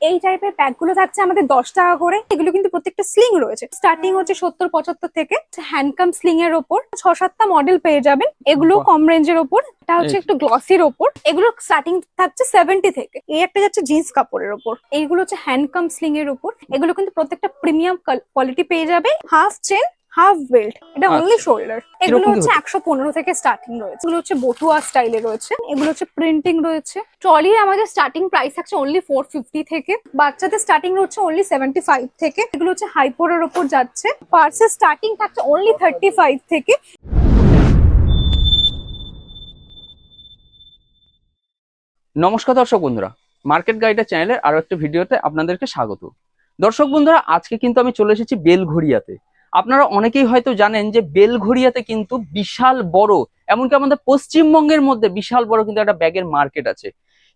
এই টাইপের প্যাকগুলো থাকছে আমাদের দশ টাকা করে। এগুলো কিন্তু প্রত্যেকটা স্লিং রয়েছে। স্টার্টিং হচ্ছে সত্তর পঁচাত্তর থেকে হ্যান্ডকাম স্লিং এর ওপর ছ সাতটা মডেল পেয়ে যাবেন। এগুলো। কম রেঞ্জের ওপর এটা হচ্ছে। একটু গ্লসির ওপর। এগুলো স্টার্টিং থাকছে সেভেন্টি থেকে। এই একটা যাচ্ছে জিন্স কাপড়ের ওপর। এইগুলো হচ্ছে হ্যান্ডকাম স্লিং এর ওপর। এগুলো কিন্তু প্রত্যেকটা প্রিমিয়াম কোয়ালিটি পেয়ে যাবে। হাফ চেন হাফ বেল্ট এটা আচ্ছা। অনলি শোল্ডার এগুলো হচ্ছে হচ্ছে? একশো পনেরো থেকে স্টার্টিং রয়েছে। এগুলো হচ্ছে বটুয়া স্টাইলে রয়েছে। এগুলো হচ্ছে প্রিন্টিং রয়েছে। ট্রলির আমাদের স্টার্টিং প্রাইস থাকছে অনলি ফোর ফিফটি থেকে। বাচ্চাদের স্টার্টিং রয়েছে অনলি সেভেন্টি ফাইভ থেকে। এগুলো হচ্ছে হাইপোরের ওপর যাচ্ছে। পার্সের স্টার্টিং থাকছে অনলি থার্টি ফাইভ থেকে। নমস্কার দর্শক বন্ধুরা। মার্কেট গাইডের চ্যানেলের আরও একটা ভিডিওতে আপনাদেরকে স্বাগত। দর্শক বন্ধুরা আজকে কিন্তু আমি চলে এসেছি বেলঘড়িয়াতে। আপনারা অনেকেই হয়তো জানেন যে বেলঘড়িয়াতে কিন্তু বিশাল বড়, এমনকি আমাদের পশ্চিমবঙ্গের মধ্যে বিশাল বড় কিন্তু একটা ব্যাগের মার্কেট আছে।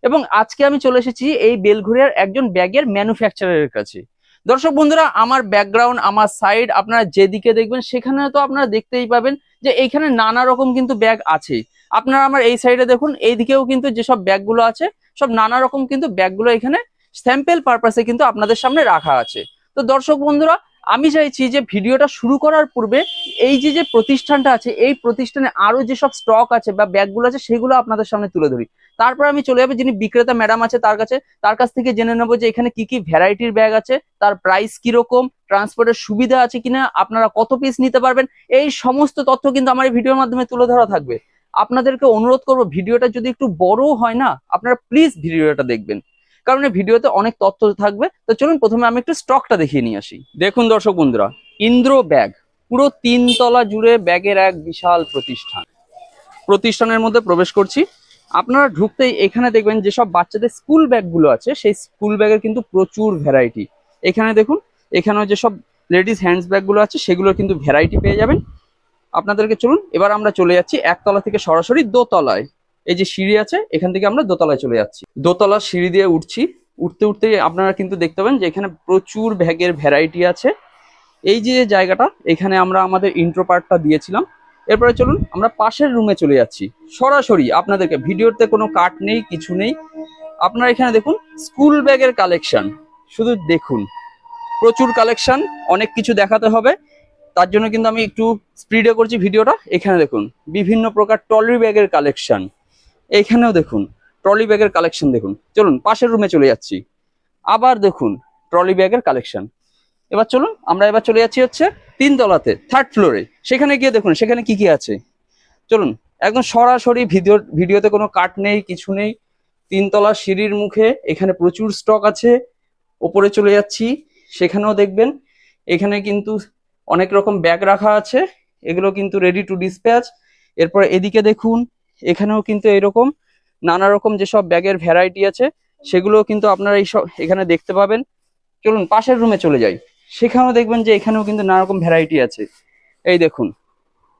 এবং আজকে আমি চলে এসেছি এই বেলঘড়িয়ার একজন ব্যাগের ম্যানুফ্যাকচারারের কাছে। দর্শক বন্ধুরা, আমার ব্যাকগ্রাউন্ড, আমার সাইড, আপনারা যেদিকে দেখবেন সেখানে তো আপনারা দেখতেই পাবেন যে এইখানে নানা রকম কিন্তু ব্যাগ আছে। আপনারা আমার এই সাইডে দেখুন, এইদিকেও কিন্তু যেসব ব্যাগগুলো আছে, সব নানা রকম কিন্তু ব্যাগগুলো এখানে স্যাম্পেল পারপাসে কিন্তু আপনাদের সামনে রাখা আছে। তো দর্শক বন্ধুরা আমি চাইছি যে ভিডিওটা শুরু করার পূর্বে এই যে যে প্রতিষ্ঠানটা আছে, এই প্রতিষ্ঠানে আরও যেসব স্টক আছে বা ব্যাগগুলো আছে, সেগুলো আপনাদের সামনে তুলে ধরি। তারপর আমি চলে যাব, যিনি বিক্রেতা ম্যাডাম আছে তার কাছে, তার কাছ থেকে জেনে নেব যে এখানে কি কি ভ্যারাইটির ব্যাগ আছে, তার প্রাইস কীরকম ট্রান্সপোর্টের সুবিধা আছে কিনা, আপনারা কত পিস নিতে পারবেন, এই সমস্ত তথ্য কিন্তু আমার এই ভিডিওর মাধ্যমে তুলে ধরা থাকবে। আপনাদেরকে অনুরোধ করব, ভিডিওটা যদি একটু বড় হয় না, আপনারা প্লিজ ভিডিওটা দেখবেন। কারণ এই ভিডিওতে অনেক তথ্য থাকবে। তো চলুন প্রথমে আমি একটু স্টকটা দেখিয়ে নিয়ে আসি। দেখুন দর্শক বন্ধুরা, ইন্দ্র ব্যাগ, পুরো তিনতলা জুড়ে ব্যাগের এক বিশাল প্রতিষ্ঠান। প্রতিষ্ঠানের মধ্যে প্রবেশ করছি। আপনারা ঢুকতেই এখানে দেখবেন যেসব বাচ্চাদের স্কুল ব্যাগগুলো আছে, সেই স্কুল ব্যাগের কিন্তু প্রচুর ভ্যারাইটি। এখানে দেখুন, এখানেও যেসব লেডিস হ্যান্ডস ব্যাগগুলো আছে, সেগুলোর কিন্তু ভ্যারাইটি পেয়ে যাবেন। আপনাদেরকে চলুন, এবার আমরা চলে যাচ্ছি একতলা থেকে সরাসরি দোতলায়। এই যে সিঁড়ি আছে, এখান থেকে আমরা দোতলায় চলে যাচ্ছি। দোতলা সিঁড়ি দিয়ে উঠছি। উঠতে উঠতে আপনারা কিন্তু দেখতে পাবেন যে এখানে প্রচুর ব্যাগের ভ্যারাইটি আছে। এই যে জায়গাটা, এখানে আমরা আমাদের ইন্ট্রো পার্টটা দিয়েছিলাম। এরপরে চলুন, আমরা পাশের রুমে চলে যাচ্ছি। সরাসরি আপনাদেরকে, ভিডিওতে কোনো কাট নেই, কিছু নেই। আপনারা এখানে দেখুন স্কুল ব্যাগের কালেকশন শুধু দেখুন। প্রচুর কালেকশন অনেক কিছু দেখাতে হবে। তার জন্য কিন্তু আমি একটু স্পিডে করছি ভিডিওটা। এখানে দেখুন, বিভিন্ন প্রকার ট্রলি ব্যাগের কালেকশন এখানেও দেখুন ট্রলি ব্যাগের কালেকশন দেখুন। চলুন, পাশের রুমে চলে যাচ্ছি। আবার দেখুন ট্রলি ব্যাগের কালেকশন এবার চলুন, আমরা এবার চলে যাচ্ছি হচ্ছে তিনতলাতে থার্ড ফ্লোরে সেখানে গিয়ে দেখুন, সেখানে কি কি আছে? চলুন, একদম সরাসরি ভিডিও ভিডিওতে কোনো কাট নেই, কিছু নেই। তিনতলা সিঁড়ির মুখে, এখানে প্রচুর স্টক আছে। ওপরে চলে যাচ্ছি, সেখানেও দেখবেন। এখানে কিন্তু অনেক রকম ব্যাগ রাখা আছে। এগুলো কিন্তু রেডি টু ডিসপ্যাচ এরপর এদিকে দেখুন এখানেও কিন্তু এরকম নানা রকম যেসব ব্যাগের ভ্যারাইটি আছে সেগুলো কিন্তু আপনারা এই সব এখানে দেখতে পাবেন। চলুন, পাশের রুমে চলে যাই। সেখানেও দেখবেন যে এখানেও কিন্তু নানা রকম ভ্যারাইটি আছে। এই দেখুন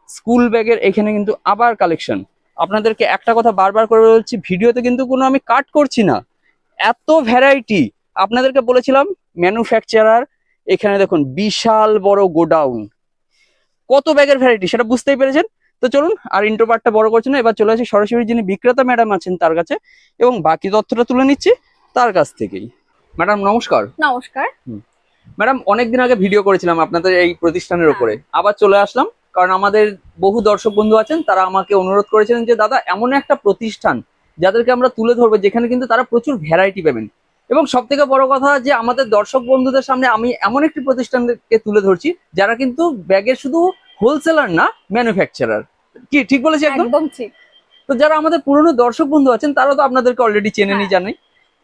স্কুল ব্যাগের এখানে কিন্তু আবার কালেকশন আপনাদেরকে একটা কথা বারবার করে বলছি, ভিডিওতে কিন্তু কোনো আমি কাট করছি না। এত ভ্যারাইটি আপনাদেরকে বলেছিলাম ম্যানুফ্যাকচারার এখানে দেখুন, বিশাল বড় গোডাউন। কত ব্যাগের ভ্যারাইটি সেটা বুঝতেই পেরেছেন? তো চলুন আর ইন্টারপার্টটা বড় করছে না এবার চলে আসি সরাসরি যিনি বিক্রেতা ম্যাডাম আছেন তার কাছে এবং বাকি তথ্যটা তুলে নিচ্ছি তার কাছ থেকেই। ম্যাডাম নমস্কার। নমস্কার। ম্যাডাম অনেকদিন আগে ভিডিও করেছিলাম আপনাদের এই প্রতিষ্ঠানের হ্যাঁ। উপরে। আবার চলে আসলাম কারণ আমাদের বহু দর্শক বন্ধু আছেন তারা আমাকে অনুরোধ করেছিলেন যে দাদা এমন একটা প্রতিষ্ঠান যাদেরকে আমরা তুলে ধরবো যেখানে কিন্তু তারা প্রচুর ভ্যারাইটি পাবেন। এবং সব থেকে বড় কথা যে আমাদের দর্শক বন্ধুদের সামনে আমি এমন একটি প্রতিষ্ঠানকে তুলে ধরছি যারা কিন্তু ব্যাগের শুধু হোলসেলার না ম্যানুফ্যাকচারার কি ঠিক বলেছি একদম? ঠিক। তো যারা আমাদের পুরনো দর্শক বন্ধু আছেন তারা তো আপনাদেরকে অলরেডি চেনেনি। জানেন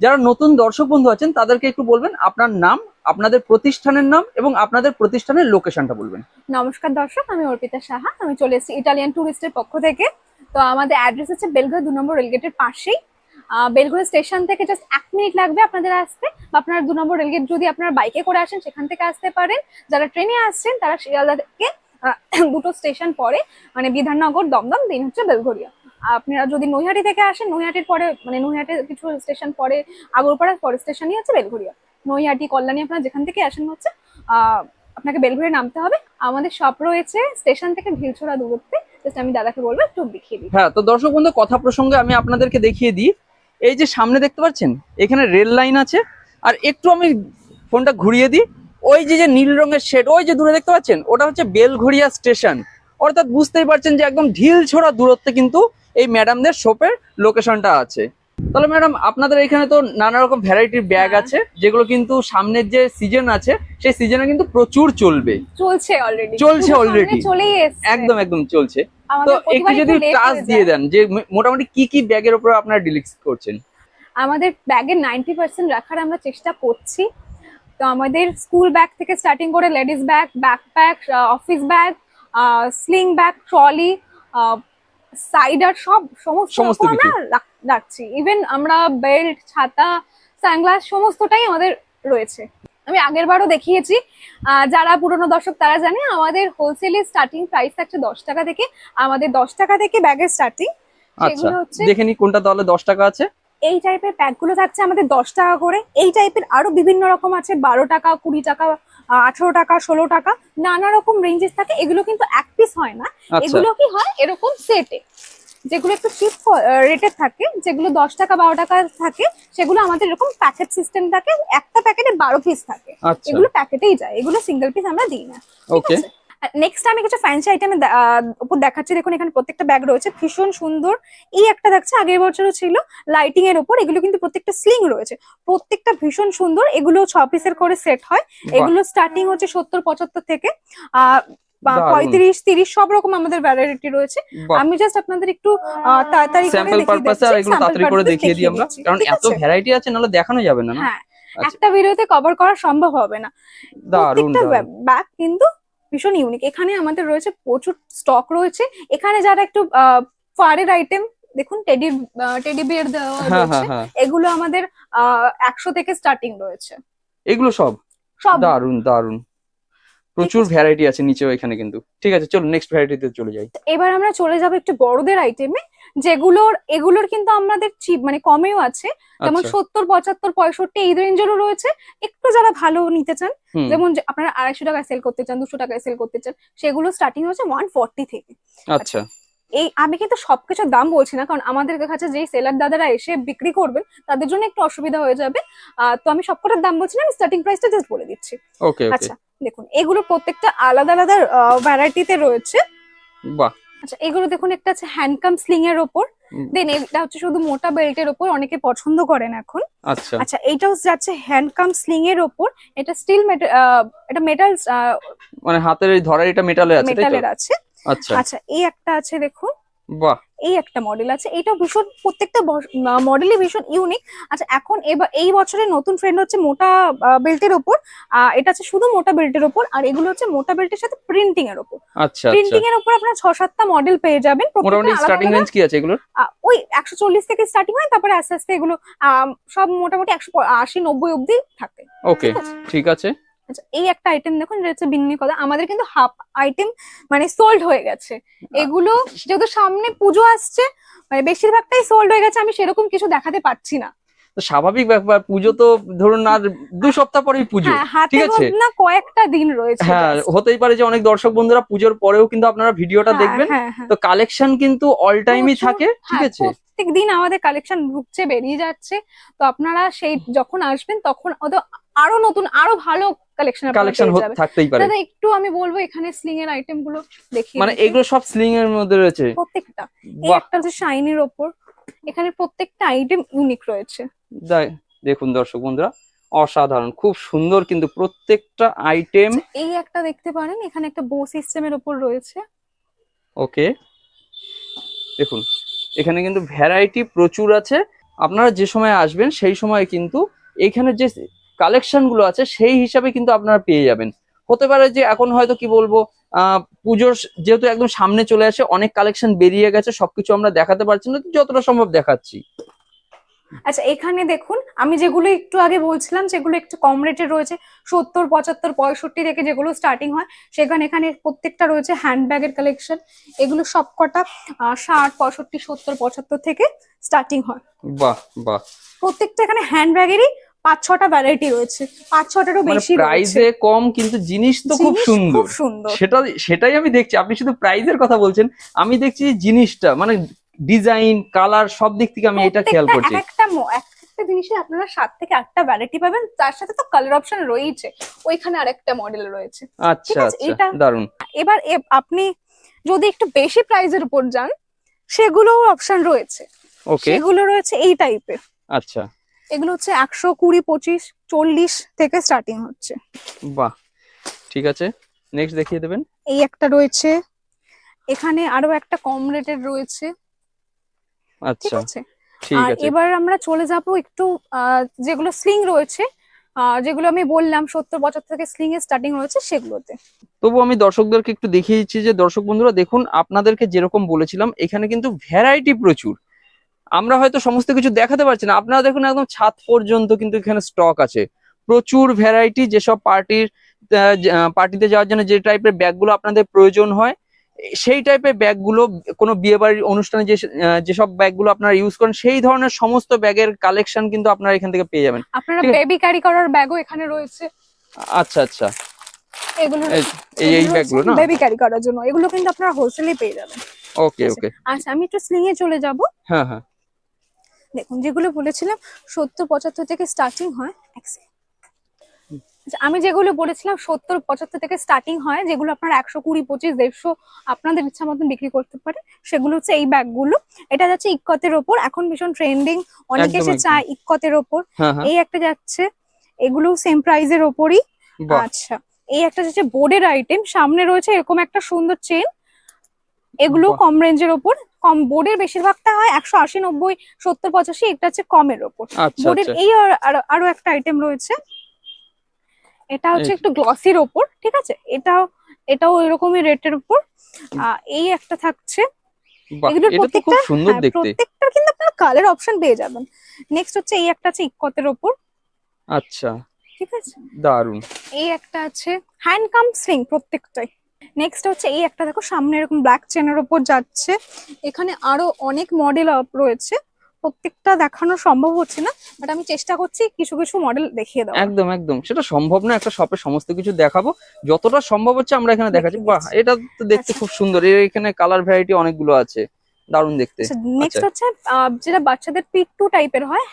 যারা নতুন দর্শক বন্ধু আছেন তাদেরকে একটু বলবেন আপনার নাম আপনাদের প্রতিষ্ঠানের নাম এবং আপনাদের প্রতিষ্ঠানের লোকেশনটা বলবেন। নমস্কার দর্শক আমি অর্পিতা সাহা। আমি চলে এসেছি ইটালিয়ান ট্যুরিস্টের পক্ষ থেকে। তো আমাদের অ্যাড্রেস হচ্ছে বেলঘর দু নম্বর রেলগেটের পাশেই। বেলঘর স্টেশন থেকে জাস্ট এক মিনিট লাগবে আপনাদের আসতে। বা আপনারা দু নম্বর রেলগেট যদি আপনারা বাইকে করে আসেন সেখান থেকে আসতে পারেন। যারা ট্রেনে আসছেন তারা শিয়ালদা থেকে দুটো স্টেশন পরে মানে বিধাননগর, দমদম, দিন হচ্ছে বেলঘরিয়া। আপনারা যদি নৈহাটি থেকে আসেন, নৈহাটির পরে মানে নৈহাটির কিছু স্টেশন পরে আগরপাড়া পরে স্টেশনই হচ্ছে বেলঘরিয়া। নৈহাটি, কল্যাণী আপনারা যেখান থেকে আসেন হচ্ছে আপনাকে বেলঘরে নামতে হবে। আমাদের শপ রয়েছে স্টেশন থেকে ভিলছোড়া দূরত্বে। জাস্ট আমি দাদাকে বলব, একটু দেখিয়ে দিই। হ্যাঁ তো দর্শক বন্ধু, কথা প্রসঙ্গে আমি আপনাদেরকে দেখিয়ে দিই। এই যে সামনে দেখতে পাচ্ছেন, এখানে রেল লাইন আছে। আর একটু আমি ফোনটা ঘুরিয়ে দিই। ওই যে যে নীল রঙের শেড ওই যে দূরে দেখতে পাচ্ছেন? ওটা হচ্ছে বেলঘড়িয়া স্টেশন। অর্থাৎ বুঝতেই পারছেন যে একদম ঢিল ছোড়া দূরত্বে কিন্তু এই ম্যাডামদের শপের লোকেশনটা আছে। তাহলে ম্যাডাম আপনাদের এখানে তো নানা রকম ভ্যারাইটির ব্যাগ হ্যাঁ। আছে যেগুলো কিন্তু সামনের যে সিজন আছে সেই সিজনে কিন্তু প্রচুর চলবে। চলছে অলরেডি চলছে অলরেডি একদম একদম চলছে। তো একটু যদি টাচ দিয়ে দেন যে মোটামুটি কি কি ব্যাগের উপর আপনারা ডিলিক্স করছেন? আমাদের ব্যাগের নাইনটি পার্সেন্ট রাখার আমরা চেষ্টা করছি। তো আমাদের স্কুল ব্যাগ থেকে স্টার্টিং করে ladies bag backpack office bag sling bag trolley sider সব সমস্ত আমরা রাখছি। ইভেন আমরা বেল্ট ছাতা সানগ্লাস সমস্তটাই আমাদের রয়েছে। আমি আগের বারও দেখিয়েছি। যারা পুরনো দর্শক তারা জানে আমাদের হোলসেলের স্টার্টিং প্রাইস থাকছে দশ টাকা থেকে আমাদের দশ টাকা থেকে ব্যাগের স্টার্টিং আচ্ছা সেগুলো হচ্ছে দেখে নি কোনটা তাহলে দশ টাকা আছে। এই টাইপের প্যাকগুলো থাকছে আমাদের দশ টাকা করে। এই টাইপের আরও বিভিন্ন রকম আছে বারো টাকা কুড়ি টাকা আঠারো টাকা ষোলো টাকা নানা রকম রেঞ্জেস থাকে। এগুলো কিন্তু এক পিস হয় না। আচ্ছা। এগুলো কি হয়? এরকম সেটে যেগুলো একটু চিপ রেটের থাকে যেগুলো দশ টাকা বারো টাকা থাকে সেগুলো আমাদের এরকম প্যাকেট সিস্টেম থাকে। একটা প্যাকেটে বারো পিস থাকে। আচ্ছা। এগুলো প্যাকেটেই যায়। এগুলো সিঙ্গেল পিস আমরা দিই না। ওকে নেক্সট আমি কিছু ফ্যান্সি আইটেমের উপর দেখাচ্ছি। দেখুন এখানে প্রত্যেকটা ব্যাগ রয়েছে। ভীষণ সুন্দর। এই একটা দেখছে আগের বছরও ছিল। লাইটিং এর উপর এগুলো কিন্তু প্রত্যেকটা স্লিং রয়েছে। প্রত্যেকটা ভীষণ সুন্দর। এগুলো ছ পিসের করে সেট হয়। এগুলো স্টার্টিং হচ্ছে সত্তর পঁচাত্তর থেকে। আহ পঁয়ত্রিশ তিরিশ সব রকম আমাদের ভ্যারাইটি রয়েছে। আমি জাস্ট আপনাদের একটু তাড়াতাড়ি স্যাম্পল পারপাসে আর এগুলো তাড়াতাড়ি করে দেখিয়ে দিই আমরা। কারণ এত ভ্যারাইটি আছে নাহলে দেখানো যাবে না হ্যাঁ। আচ্ছা। একটা ভিডিওতে কভার করা সম্ভব হবে না। প্রত্যেকটা ব্যাগ কিন্তু ভীষণ ইউনিক এখানে আমাদের রয়েছে প্রচুর স্টক রয়েছে। এখানে যারা একটু ফারের আইটেম দেখুন টেডি টেডি বিয়ার দেওয়া হ্যাঁ রয়েছে হ্যাঁ হ্যাঁ। এগুলো আমাদের একশো থেকে স্টার্টিং রয়েছে। এগুলো সব? সব। দারুণ দারুণ প্রচুর ভ্যারাইটি আছে নিচেও এখানে কিন্তু। ঠিক আছে চলো নেক্সট ভ্যারাইটিতে চলে যাই। এবার আমরা চলে যাব একটু বড়দের আইটেমে যেগুলোর এগুলোর কিন্তু আমাদের চিপ মানে কমেও আছে। যেমন আচ্ছা। সত্তর পঁচাত্তর পঁয়ষট্টি এই রেঞ্জেরও রয়েছে। একটু যারা ভালো নিতে চান যেমন যে আপনারা আড়াইশো টাকায় সেল করতে চান দুশো টাকায় সেল করতে চান সেগুলো স্টার্টিং হচ্ছে ওয়ান ফর্টি থেকে। আচ্ছা। এই আমি কিন্তু সবকিছুর দাম বলছি না কারণ আমাদের কাছে যেই সেলার দাদারা এসে বিক্রি করবেন তাদের জন্য একটু অসুবিধা হয়ে যাবে। তো আমি সবকটার দাম বলছি না আমি স্টার্টিং প্রাইসটা জাস্ট বলে দিচ্ছি। আচ্ছা দেখুন এগুলো প্রত্যেকটা আলাদা আলাদা ভ্যারাইটিতে রয়েছে। বাহ! আচ্ছা এগুলো দেখুন একটা আছে হ্যান্ডকাম স্লিং এর ওপর। দেন এটা হচ্ছে শুধু মোটা বেল্টের ওপর অনেকে পছন্দ করেন এখন। আচ্ছা। আচ্ছা এটাও যাচ্ছে হ্যান্ডকাম স্লিং এর ওপর। এটা স্টিল এটা মেটাল মানে হাতের এই ধরার এটা মেটালের আছে মেটালের আছে। আচ্ছা। আচ্ছা এই একটা আছে দেখুন। বাহ। এই একটা মডেল আছে। এটা ভীষণ প্রত্যেকটা মডেলই ভীষণ ইউনিক আচ্ছা এখন এবার এই বছরের নতুন ট্রেন্ড হচ্ছে মোটা বেল্টের ওপর। এটা আছে শুধু মোটা বেল্টের ওপর আর এগুলো হচ্ছে মোটা বেল্টের সাথে প্রিন্টিং এর ওপর। আচ্ছা আচ্ছা। প্রিন্টিং এর ওপর আপনার ছ সাতটা মডেল পেয়ে যাবেন। মোটামুটি স্টার্টিং রেঞ্জ কি আছে এগুলোর? ওই একশো চল্লিশ থেকে স্টার্টিং হয় তারপরে আস্তে আস্তে এগুলো সব মোটামুটি একশো আশি নব্বই অব্দি থাকে। ওকে ঠিক আছে? আচ্ছা এই একটা আইটেম দেখুন এটা হচ্ছে বিন্নি কথা আমাদের কিন্তু হাফ আইটেম মানে সোল্ড হয়ে গেছে। এগুলো যেহেতু সামনে পুজো আসছে মানে বেশিরভাগটাই সোল্ড হয়ে গেছে আমি সেরকম কিছু দেখাতে পারছি না। স্বাভাবিক ব্যাপার পুজো তো ধরুন আর দু সপ্তাহ পরেই পুজো হ্যাঁ ঠিক আছে। না কয়েকটা দিন রয়েছে হ্যাঁ হতেই পারে যে অনেক দর্শক বন্ধুরা পুজোর পরেও কিন্তু আপনারা ভিডিওটা হ্যাঁ, দেখবেন। হ্যাঁ, হ্যাঁ। তো কালেকশন কিন্তু অল টাইমই থাকে ঠিক হ্যাঁ, আছে? প্রত্যেক দিন আমাদের কালেকশন ঢুকছে বেরিয়ে যাচ্ছে। তো আপনারা সেই যখন আসবেন তখন আরও নতুন আরও ভালো কালেকশন কালেকশন থাকতেই পারে। দাদা একটু আমি বলব এখানে স্লিং এর আইটেমগুলো দেখি মানে এগুলো সব স্লিং এর মধ্যে রয়েছে? প্রত্যেকটা। এই একটা হচ্ছে শাইনির ওপর এখানে প্রত্যেকটা আইটেম ইউনিক রয়েছে। দেখুন দর্শক বন্ধুরা অসাধারণ খুব সুন্দর কিন্তু প্রত্যেকটা আইটেম এই একটা দেখতে পারেন এখানে একটা বো সিস্টেমের ওপর রয়েছে। ওকে। দেখুন এখানে কিন্তু ভ্যারাইটি প্রচুর আছে। আপনারা যে সময় আসবেন সেই সময় কিন্তু এখানে যে কালেকশনগুলো আছে সেই হিসাবে কিন্তু আপনারা পেয়ে যাবেন। হতে পারে যে এখন হয়তো কি বলব পুজোর যেহেতু একদম সামনে চলে আসে অনেক কালেকশন বেরিয়ে গেছে সবকিছু আমরা দেখাতে পারছি না যতটা সম্ভব দেখাচ্ছি। আচ্ছা এখানে দেখুন আমি যেগুলো একটু আগে বলছিলাম যেগুলো একটু কম রেটে রয়েছে সত্তর পঁচাত্তর পঁয়ষট্টি থেকে যেগুলো স্টার্টিং হয় সেখানে এখানে প্রত্যেকটা রয়েছে হ্যান্ডব্যাগের কালেকশন এগুলো সবকটা ষাট পঁয়ষট্টি সত্তর পঁচাত্তর থেকে স্টার্টিং হয়। বাহ বাহ। প্রত্যেকটা এখানে হ্যান্ডব্যাগেরই পাঁচ ছটা ভ্যারাইটি রয়েছে। পাঁচ ছটারও মানে বেশি প্রাইসে কম কিন্তু জিনিস তো খুব সুন্দর খুব সুন্দর। সেটা সেটাই আমি দেখছি। আপনি শুধু প্রাইজের কথা বলছেন আমি দেখছি জিনিসটা মানে ডিজাইন কালার সব দিক থেকে আমি এটা খেয়াল করছি। একটা একটা জিনিসে আপনারা সাত থেকে আটটা ভ্যারাইটি পাবেন। তার সাথে তো কালার অপশন রয়েছে ওইখানে আরেকটা মডেল রয়েছে। আচ্ছা আচ্ছা এটা- দারুণ এবার আপনি যদি একটু বেশি প্রাইজের উপর যান সেগুলোও অপশন রয়েছে। ওকে সেগুলো রয়েছে এই টাইপের আচ্ছা। এগুলো হচ্ছে একশো কুড়ি পঁচিশ চল্লিশ থেকে স্টার্টিং হচ্ছে। বাহ ঠিক আছে। নেক্সট দেখিয়ে দেবেন। এই একটা রয়েছে। এখানে আরও একটা কম রেটের রয়েছে। ঠিক আচ্ছা আর এবার আমরা চলে যাব একটু যেগুলো স্লিং রয়েছে যেগুলো আমি বললাম সত্তর বছর থেকে স্লিং এর স্টার্টিং রয়েছে সেগুলোতে। তবু আমি দর্শকদেরকে একটু দেখিয়ে দিচ্ছি যে দর্শক বন্ধুরা দেখুন আপনাদেরকে যেরকম বলেছিলাম এখানে কিন্তু ভ্যারাইটি প্রচুর। আমরা হয়তো সমস্ত কিছু দেখাতে পারছি না। আপনারা দেখুন একদম ছাদ পর্যন্ত কিন্তু এখানে স্টক আছে। প্রচুর ভ্যারাইটি যেসব পার্টির পার্টিতে যাওয়ার জন্য যে টাইপের ব্যাগগুলো আপনাদের প্রয়োজন হয় সেই টাইপের ব্যাগগুলো কোনো বিয়ে বাড়ির অনুষ্ঠানে যে যেসব ব্যাগগুলো আপনারা ইউজ করেন সেই ধরনের সমস্ত ব্যাগের কালেকশন কিন্তু আপনারা এখান থেকে পেয়ে যাবেন। আপনারা বেবি ক্যারি করার ব্যাগও এখানে রয়েছে। আচ্ছা আচ্ছা। এগুলো এই এই এই ব্যাগগুলো না? বেবি ক্যারি করার জন্য। এগুলো কিন্তু আপনারা হোলসেলে পেয়ে যাবেন। ওকে ওকে আচ্ছা আমি একটু স্লিং এ চলে যাব। হ্যাঁ হ্যাঁ। দেখুন যেগুলো বলেছিলাম সত্তর পঁচাত্তর থেকে স্টার্টিং হয় আচ্ছা, আমি যেগুলো বলেছিলাম সত্তর পঁচাত্তর থেকে স্টার্টিং হয় যেগুলো আপনার একশো কুড়ি পঁচিশ দেড়শো আপনাদের ইচ্ছা মতন বিক্রি করতে পারে সেগুলো হচ্ছে এই ব্যাগগুলো। এটা যাচ্ছে ইক্কতের ওপর এখন ভীষণ ট্রেন্ডিং অনেকে এসে চায় ইক্কতের ওপর। হ্যাঁ হ্যাঁ। এই একটা যাচ্ছে এগুলো সেম প্রাইজের ওপরই। আচ্ছা এই একটা যাচ্ছে বোর্ডের আইটেম সামনে রয়েছে এরকম একটা সুন্দর চেন এগুলো কম রেঞ্জের ওপর। কম বোর্ডের বেশিরভাগটা হয় একশো আশি নব্বই সত্তর পঁচাশি এটা হচ্ছে কমের ওপর। আচ্ছা বোর্ডের আচ্ছা এই আরো- একটা আইটেম রয়েছে। এটা হচ্ছে একটু গ্লসির ওপর ঠিক আছে? এটাও এটাও এরকমই রেটের উপর এই একটা থাকছে। প্রত্যেকটা- হ্যাঁ, প্রত্যেকটার কিন্তু আপনারা কালার অপশন পেয়ে যাবেন। নেক্সট হচ্ছে এই একটা আছে ইকতের ওপর। আচ্ছা। ঠিক আছে? দারুণ এই একটা আছে। হ্যান্ড কাম স্লিং প্রত্যেকটাই। নেক্সট হচ্ছে এই একটা দেখো সামনে এরকম ব্ল্যাক চেনের ওপর যাচ্ছে। এখানে আরও অনেক মডেল রয়েছে। প্রত্যেকটা দেখানো সম্ভব হচ্ছে না বাট আমি চেষ্টা করছি কিছু কিছু মডেল দেখিয়ে দেবো একদম একদম। সেটা সম্ভব না একটা শপে সমস্ত কিছু দেখাবো। যতটা সম্ভব হচ্ছে আমরা এখানে দেখাচ্ছি। বাহ এটা তো দেখতে আচ্ছা। খুব সুন্দর। এর এখানে কালার ভ্যারাইটি অনেকগুলো আছে। দারুণ দেখতে। নেক্সট আচ্ছা। হচ্ছে আহ, যেটা বাচ্চাদের পিট টু টাইপের হয়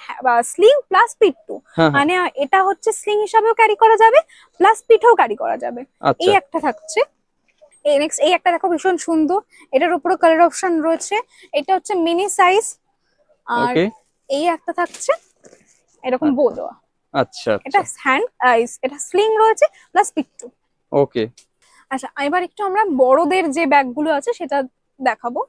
স্লিং প্লাস পিট টু হ্যাঁ মানে এটা হচ্ছে স্লিং হিসাবেও ক্যারি করা যাবে প্লাস পিঠেও ক্যারি করা যাবে। এই আচ্ছা একটা থাকছে। এই নেক্সট এই একটা দেখো ভীষণ সুন্দর। এটার উপরে কালার অপশন রয়েছে। এটা হচ্ছে মিনি সাইজ আর এই একটা থাকছে এরকম বো দেওয়া আচ্ছা এটা হ্যান্ড এটা স্লিং রয়েছে প্লাস পিট্টু ওকে আচ্ছা এবার একটু আমরা বড়দের যে ব্যাগগুলো আছে সেটা দেখাবো।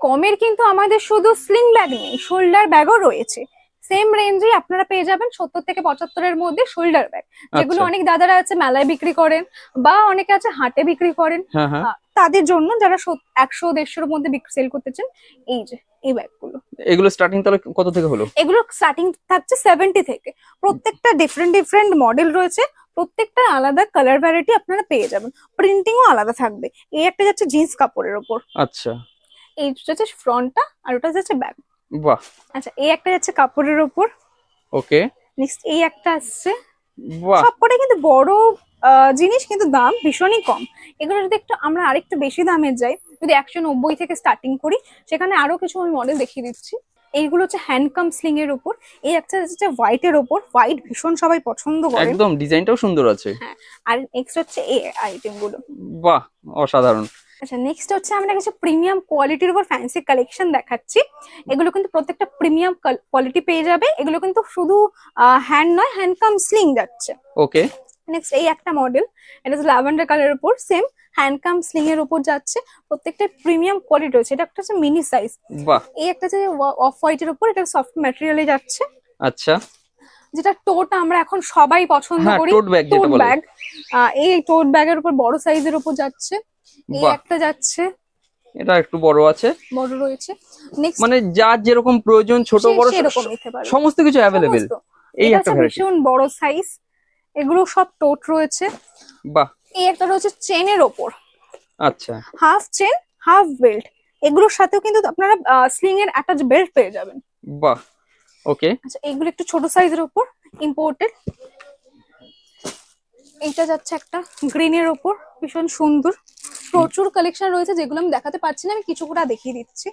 কমের কিন্তু আমাদের শুধু স্লিং ব্যাগ নেই শোল্ডার ব্যাগও রয়েছে। সেম রেঞ্জে আপনারা পেয়ে যাবেন সত্তর থেকে পঁচাত্তরের মধ্যে শোল্ডার ব্যাগ যেগুলো আচ্ছা অনেক দাদারা আছে মেলায় বিক্রি করেন বা অনেকে আছে হাটে বিক্রি করেন। হ্যাঁ হ্যাঁ। তাদের জন্য যারা একশো দেড়শোর মধ্যে সেল করতে চান এই যে এই ব্যাগগুলো এগুলো স্টার্টিং তাহলে কত থেকে হলো? এগুলো স্টার্টিং থাকছে সেভেন্টি থেকে। প্রত্যেকটা ডিফারেন্ট ডিফারেন্ট মডেল রয়েছে। প্রত্যেকটা আলাদা কালার ভ্যারাইটি আপনারা পেয়ে যাবেন। প্রিন্টিংও আলাদা থাকবে। এই একটা যাচ্ছে জিন্স কাপড়ের ওপর। আচ্ছা। এই যাচ্ছে ফ্রন্টটা আর ওটা যাচ্ছে ব্যাক বাহ। আচ্ছা এই একটা যাচ্ছে কাপড়ের ওপর। ওকে। নেক্সট এই একটা আসছে। বাহ। সবকটাই কিন্তু বড় জিনিস কিন্তু দাম ভীষণই কম। এগুলো যদি একটু আমরা আরেকটু বেশি দামের যাই যদি একশো নব্বই থেকে স্টার্টিং করি সেখানে আরও কিছু আমি মডেল দেখিয়ে দিচ্ছি। এইগুলো হচ্ছে হ্যান্ডকাম স্লিং এর ওপর। এই একটা হচ্ছে হোয়াইট এর ওপর। হোয়াইট ভীষণ সবাই পছন্দ করে। একদম ডিজাইনটাও সুন্দর আছে। হ্যাঁ আর নেক্সট হচ্ছে এই আইটেমগুলো। বাহ অসাধারণ। আচ্ছা নেক্সট হচ্ছে আমরা কিছু প্রিমিয়াম কোয়ালিটির উপর ফ্যান্সি কালেকশন দেখাচ্ছি। এগুলো কিন্তু প্রত্যেকটা প্রিমিয়াম কোয়ালিটি পেয়ে যাবে। এগুলো কিন্তু শুধু হ্যান্ড নয় হ্যান্ডকাম স্লিং যাচ্ছে। ওকে নেক্সট এই একটা মডেল এটা হচ্ছে ল্যাভেন্ডার কালারের উপর সেম হ্যান্ডকাম স্লিং এর উপর যাচ্ছে। প্রত্যেকটা প্রিমিয়াম কোয়ালিটি রয়েছে। এটা একটা হচ্ছে মিনি সাইজ বাহ! এই একটা যে অফ হোয়াইট এর উপর এটা সফট ম্যাটেরিয়ালে যাচ্ছে। আচ্ছা। যেটা টোটা আমরা এখন সবাই পছন্দ হ্যাঁ করি। টোট ব্যাগ যেটা টোট বলে। ব্যাগ এই টোট ব্যাগের উপর বড় সাইজের উপর যাচ্ছে। এই একটা যাচ্ছে। এটা একটু বড় আছে। বড় রয়েছে। নেক্সট মানে যার যেরকম প্রয়োজন ছোট বড় সেরকম নিতে পারবে সমস্ত কিছু সমস্ত। এই একটা ভ্যারাইটি ভীষণ বড় সাইজ এগুলো সব টোট রয়েছে। বাহ। এই একটা রয়েছে চেনের ওপর। আচ্ছা। Half chain half belt. এগুলোর সাথেও কিন্তু আপনারা স্লিং এর অ্যাটাচ বেল্ট পেয়ে যাবেন। বাহ। ওকে আচ্ছা এগুলো একটু ছোট সাইজের ওপর ইম্পোর্টেড এইটা যাচ্ছে একটা গ্রিনের ওপর ভীষণ সুন্দর। প্রচুর কালেকশন রয়েছে যেগুলো আমি দেখাতে পারছি না আমি কিছু করে দেখিয়ে দিচ্ছি।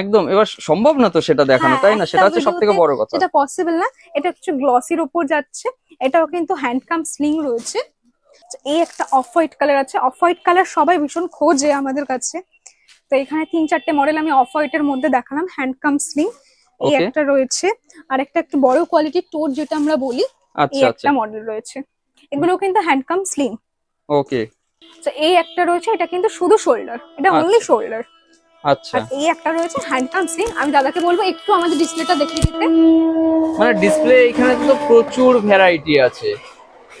একদম এবার সম্ভব না তো সেটা দেখানো হ্যাঁ, তাই না? সেটা হচ্ছে সব থেকে বড় কথা। যেটা পসিবল না এটা হচ্ছে গ্লসির ওপর যাচ্ছে এটাও কিন্তু হ্যান্ডকাম স্লিং রয়েছে। এই একটা অফ হোয়াইট কালার আছে অফ হোয়াইট কালার সবাই ভীষণ খোঁজে আমাদের কাছে। তো এখানে তিন চারটে মডেল আমি অফ হোয়াইট এর মধ্যে দেখালাম হ্যান্ডকাম স্লিং এই একটা রয়েছে। আর একটা একটু বড় কোয়ালিটির টোট যেটা আমরা বলি এই আচ্ছা আচ্ছা। একটা মডেল রয়েছে। এগুলো কিন্তু হ্যান্ডকাম স্লিং ওকে তো এই একটা রয়েছে এটা কিন্তু শুধু শোল্ডার এটা অনলি আচ্ছা। শোল্ডার আচ্ছা। আর এই একটা রয়েছে হ্যান্ডকাম স্লিং আমি দাদাকে বলব একটু আমাদের ডিসপ্লেটা দেখিয়ে দিতে। মানে ডিসপ্লে এখানে তো প্রচুর ভ্যারাইটি আছে।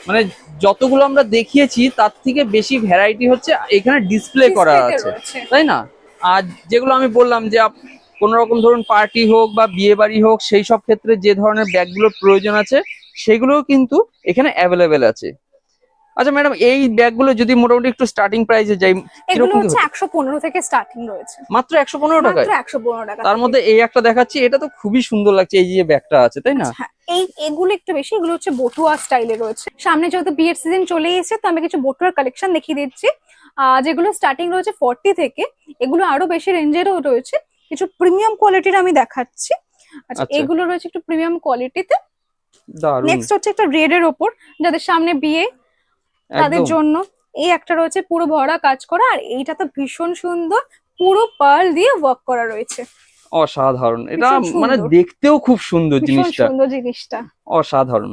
মানে যতগুলো আমরা দেখিয়েছি তার থেকে বেশি ভ্যারাইটি হচ্ছে এখানে ডিসপ্লে করা আছে। তাই না? আর যেগুলো আমি বললাম যে কোনো রকম ধরুন পার্টি হোক বা বিয়ে বাড়ি হোক সেই সব ক্ষেত্রে যে ধরনের ব্যাগগুলোর প্রয়োজন আছে সেগুলোও কিন্তু এখানে অ্যাভেলেবেল আছে। আচ্ছা ম্যাডাম এই ব্যাগগুলো যদি মোটামুটি একটু স্টার্টিং প্রাইসে যাই এগুলো হচ্ছে হচ্ছে? একশো পনেরো থেকে স্টার্টিং রয়েছে। মাত্র একশো পনেরো টাকায়? মাত্র একশো পনেরো টাকা তার মধ্যে এই একটা দেখাচ্ছি এটা তো খুবই সুন্দর লাগছে এই যে ব্যাগটা আছে তাই না? হ্যাঁ এই এগুলো একটু বেশি এগুলো হচ্ছে বটুয়া স্টাইলে রয়েছে। সামনে যেহেতু বিয়ের সিজন চলে এসেছে তো আমি কিছু বটুয়ার কালেকশন দেখিয়ে দিচ্ছি। যেগুলো স্টার্টিং রয়েছে ফর্টি থেকে এগুলো আরও বেশি রেঞ্জেরও রয়েছে। কিছু প্রিমিয়াম কোয়ালিটির আমি দেখাচ্ছি। আচ্ছা আচ্ছা। এগুলো রয়েছে একটু প্রিমিয়াম কোয়ালিটিতে নেক্সট হচ্ছে একটা রেড এর ওপর যাদের সামনে বিয়ে তাদের জন্য। এই একটা রয়েছে পুরো ভরা কাজ করা আর এইটা তো ভীষণ সুন্দর। পুরো পার্ল দিয়ে ওয়ার্ক করা রয়েছে। অসাধারণ। এটা মানে দেখতেও খুব সুন্দর জিনিসটা। সুন্দর জিনিসটা। অসাধারণ।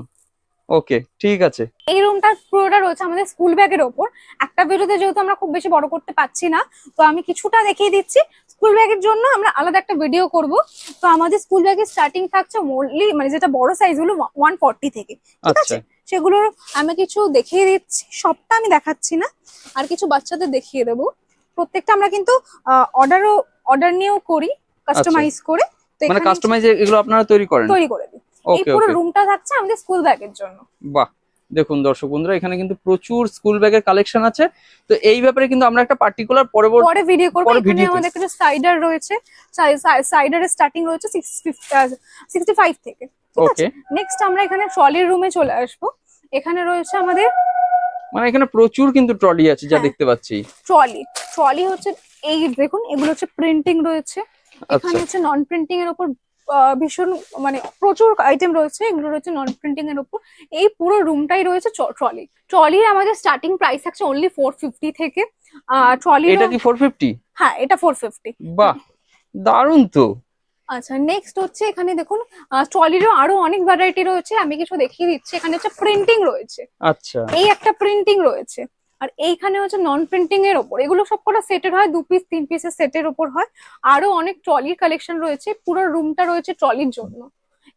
ওকে ঠিক আছে। এই রুমটা পুরোটা রয়েছে আমাদের স্কুল ব্যাগের ওপর। একটা ভিডিওতে যেহেতু আমরা খুব বেশি বড় করতে পারছি না তো আমি কিছুটা দেখিয়ে দিচ্ছি। স্কুল ব্যাগের জন্য আমরা আলাদা একটা ভিডিও করব। তো আমাদের স্কুল ব্যাগের স্টার্টিং থাকছে মোনলি মানে যেটা বড় সাইজ হলো ওয়ান ফর্টি থেকে। ঠিক আচ্ছা। আছে সেগুলোর আমি কিছু দেখিয়ে দিচ্ছি। সবটা আমি দেখাচ্ছি না আর কিছু বাচ্চাদের দেখিয়ে দেবো। প্রত্যেকটা আমরা কিন্তু অর্ডারও অর্ডার নিয়েও করি কাস্টমাইজ করে। তো মানে কাস্টমাইজ এগুলো আপনারা তৈরি করেন? তৈরি করে দিই। এই পুরো রুমটা থাকছে আমাদের স্কুল ব্যাগের জন্য। বাহ। দেখুন দর্শক বন্ধুরা এখানে কিন্তু প্রচুর স্কুল ব্যাগের কালেকশন আছে। তো এই ব্যাপারে কিন্তু আমরা একটা পার্টিকুলার পরবর্তী পরে ভিডিও করব। এখানে। আমাদের কিছু সাইডার রয়েছে। সাইডারের স্টার্টিং রয়েছে সিক্সটি ফাইভ থেকে। ঠিক আছে? ওকে নেক্সট আমরা এখানে ট্রলির রুমে চলে আসব। এখানে রয়েছে আমাদের মানে এখানে প্রচুর কিন্তু ট্রলি আছে যা হ্যাঁ। দেখতে পাচ্ছি। ট্রলি। ট্রলি হচ্ছে এই দেখুন এগুলো হচ্ছে প্রিন্টিং রয়েছে। এখানে আচ্ছা হচ্ছে নন প্রিন্টিং এর উপর ভীষণ মানে প্রচুর আইটেম রয়েছে এগুলো রয়েছে নন প্রিন্টিং এর উপর। এই পুরো রুমটাই রয়েছে ট্রলি ট্রলির আমাদের স্টার্টিং প্রাইস আছে অনলি ফোর ফিফটি থেকে। ট্রলি এটা কি ফোর ফিফটি হ্যাঁ এটা ফোর ফিফটি বাহ দারুণ তো। আচ্ছা নেক্সট হচ্ছে এখানে দেখুন ট্রলিরও আরও অনেক ভ্যারাইটি রয়েছে। আমি কিছু দেখিয়ে দিচ্ছি। এখানে হচ্ছে প্রিন্টিং রয়েছে। আচ্ছা। এই একটা প্রিন্টিং রয়েছে। আর এইখানে হচ্ছে নন প্রিন্টিং এর ওপর। এগুলো সব কটা সেটের হয় দু পিস তিন পিসের সেটের ওপর হয়। আরও অনেক ট্রলির কালেকশন রয়েছে। পুরো রুমটা রয়েছে ট্রলির জন্য।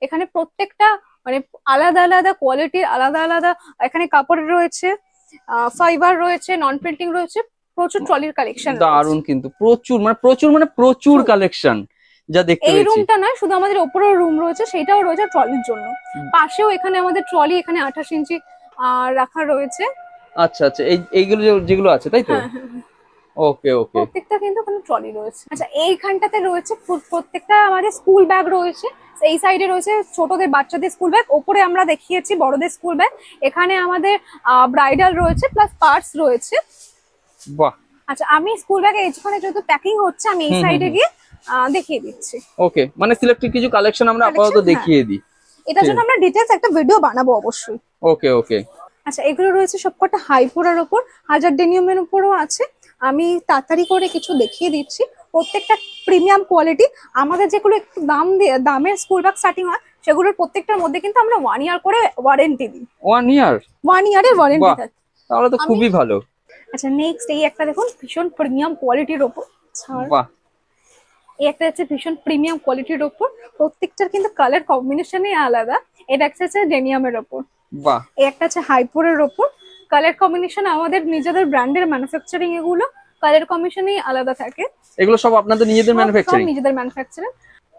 এখানে প্রত্যেকটা মানে আলাদা আলাদা কোয়ালিটির আলাদা আলাদা এখানে কাপড় রয়েছে ফাইবার রয়েছে নন প্রিন্টিং রয়েছে। প্রচুর ট্রলির কালেকশন দারুণ কিন্তু। প্রচুর মানে প্রচুর মানে প্রচুর কালেকশন যা দেখতে এই রুমটা নয় শুধু আমাদের ওপরেও রুম রয়েছে সেটাও রয়েছে ট্রলির জন্য। পাশেও এখানে আমাদের ট্রলি এখানে আঠাশ ইঞ্চি রাখা রয়েছে। আচ্ছা আচ্ছা এই এইগুলো যেগুলো আছে তাই তো? হ্যাঁ হ্যাঁ হ্যাঁ। ওকে ওকে। প্রত্যেকটা কিন্তু কোনো ট্রলি রয়েছে। আচ্ছা এইখানটাতে রয়েছে প্রত্যেকটা আমাদের স্কুল ব্যাগ রয়েছে। এই সাইডে রয়েছে ছোটদের বাচ্চাদের স্কুল ব্যাগ ওপরে আমরা দেখিয়েছি বড়দের স্কুল ব্যাগ এখানে আমাদের ব্রাইডাল রয়েছে প্লাস পার্টস রয়েছে। বাহ। আচ্ছা আমি স্কুল ব্যাগে এইখানে যেহেতু প্যাকিং হচ্ছে আমি এই সাইডে গিয়ে দেখিয়ে দিচ্ছি। ওকে মানে সিলেক্টেড কিছু কালেকশন আমরা আপাতত হ্যাঁ। দেখিয়ে দিই। এটার জন্য আমরা ডিটেলস একটা ভিডিও বানাবো অবশ্যই। ওকে ওকে আচ্ছা এগুলো রয়েছে সবকটা হাইপোরার ওপর হাজার ডেনিয়মের উপরও আছে। আমি তাড়াতাড়ি করে কিছু দেখিয়ে দিচ্ছি। প্রত্যেকটা প্রিমিয়াম কোয়ালিটি আমাদের যেগুলো একটু দাম দামের স্কুল ব্যাগ স্টার্টিং হয় সেগুলোর প্রত্যেকটার মধ্যে কিন্তু আমরা ওয়ান ইয়ার করে ওয়ারেন্টি দিই। ওয়ান ইয়ার ওয়ান ইয়ারের ওয়ারেন্টি বাহ। থাকে। তাহলে তো খুবই ভালো। আচ্ছা নেক্সট এই একটা দেখুন ভীষণ প্রিমিয়াম কোয়ালিটির ওপর। বাহ এই একটা হচ্ছে ভীষণ প্রিমিয়াম কোয়ালিটির ওপর। প্রত্যেকটার কিন্তু কালার কম্বিনেশনই আলাদা। এটা একটা হচ্ছে ডেনিয়ামের ওপর। বাহ। এই একটা আছে হাইপোরের ওপর। কালার কম্বিনেশন আমাদের নিজেদের ব্র্যান্ডের ম্যানুফ্যাকচারিং এগুলো কালার কম্বিনেশনই আলাদা থাকে। এগুলো সব আপনাদের নিজেদের ম্যানুফ্যাকচারিং নিজেদের ম্যানুফ্যাকচারিং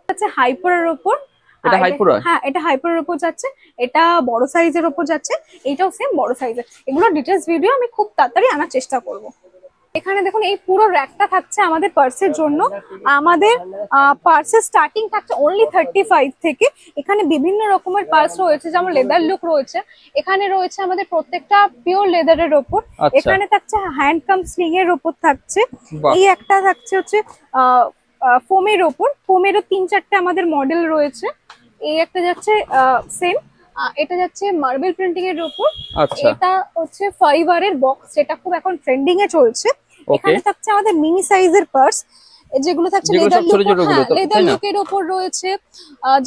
আছে হাইপোরের ওপর। এটা হাইপোরা হ্যাঁ এটা হাইপোরের ওপর যাচ্ছে। এটা বড় সাইজের ওপর যাচ্ছে। এটাও সেম বড় সাইজের এগুলো ডিটেলস ভিডিও আমি খুব তাড়াতাড়ি আনার চেষ্টা করব। এখানে দেখুন এই পুরো র্যাকটা থাকছে আমাদের পার্সের জন্য। আমাদের পার্সের স্টার্টিং থাকছে অনলি থার্টি ফাইভ থেকে। এখানে বিভিন্ন রকমের পার্স রয়েছে যেমন লেদার লুক রয়েছে। এখানে রয়েছে আমাদের প্রত্যেকটা পিওর লেদারের ওপর। আচ্ছা। এখানে থাকছে হ্যান্ড কাম স্লিং এর ওপর থাকছে। এই একটা থাকছে হচ্ছে ফোমের ওপর। ফোমেরও তিন চারটে আমাদের মডেল রয়েছে। এই একটা যাচ্ছে সেম এটা যাচ্ছে মার্বেল প্রিন্টিং এর আচ্ছা। এটা হচ্ছে ফাইবার এর বক্স যেটা খুব এখন ট্রেন্ডিং এ চলছে। এখানে থাকছে আমাদের মিনি সাইজের পার্স যেগুলো থাকছে লেদার লেদার লুকের ওপর রয়েছে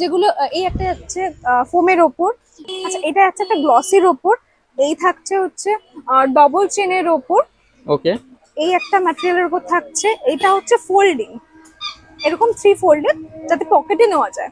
যেগুলো এই একটা যাচ্ছে ফোমের ওপর। আচ্ছা এটা যাচ্ছে একটা গ্লসির ওপর এই থাকছে হচ্ছে ডবল চেনের ওপর। ওকে এই একটা ম্যাটেরিয়ালের উপর থাকছে এটা হচ্ছে ফোল্ডিং এরকম থ্রি ফোল্ডেড যাতে পকেটে নেওয়া যায়।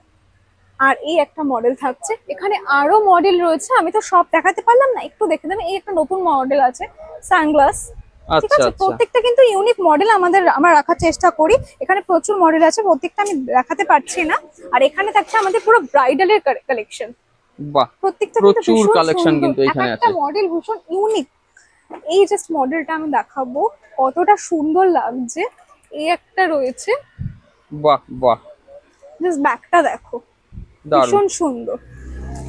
আর এই একটা মডেল থাকছে। এখানে আরও মডেল রয়েছে আমি তো সব দেখাতে পারলাম না একটু দেখে দেবেন এই একটা নতুন মডেল আছে সানগ্লাস ঠিক আচ্ছা আছে আচ্ছা প্রত্যেকটা কিন্তু ইউনিক মডেল আমাদের আমরা রাখার চেষ্টা করি। এখানে প্রচুর মডেল আছে প্রত্যেকটা আমি দেখাতে পারছি না। আর এখানে থাকছে আমাদের পুরো ব্রাইডালের কালেকশন বাহ প্রত্যেকটা প্রচুর সুন্দর। কিন্তু এখানে একটা আছে। মডেল ভীষণ ইউনিক এই জাস্ট মডেলটা আমি দেখাবো কতটা সুন্দর লাগছে। এই একটা রয়েছে। বাহ বাহ। জাস্ট ব্যাকটা দেখো। ভীষণ সুন্দর।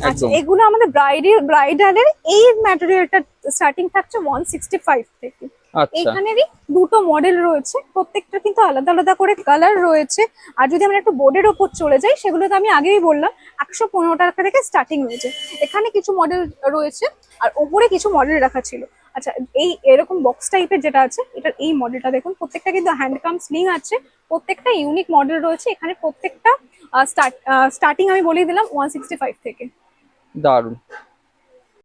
আচ্ছা এগুলো আমাদের ব্রাইডাল ব্রাইডালের এই ম্যাটেরিয়ালটা স্টার্টিং থাকছে ওয়ান সিক্সটি ফাইভ থেকে। আচ্ছা। এইখানেরই দুটো মডেল রয়েছে প্রত্যেকটা কিন্তু আলাদা আলাদা করে কালার রয়েছে। আর যদি আমরা একটু বোর্ডের ওপর চলে যাই সেগুলো তো আমি আগেই বললাম একশো পনেরো টাকা থেকে স্টার্টিং রয়েছে। এখানে কিছু মডেল রয়েছে আর ওপরে কিছু মডেল রাখা ছিল। আচ্ছা এই এরকম বক্স টাইপের যেটা আছে এটার এই মডেলটা দেখুন প্রত্যেকটা কিন্তু হ্যান্ডকাম স্লিং আছে প্রত্যেকটা ইউনিক মডেল রয়েছে। এখানে প্রত্যেকটা স্টার্টিং আমি বলে দিলাম ওয়ান থেকে। দারুণ।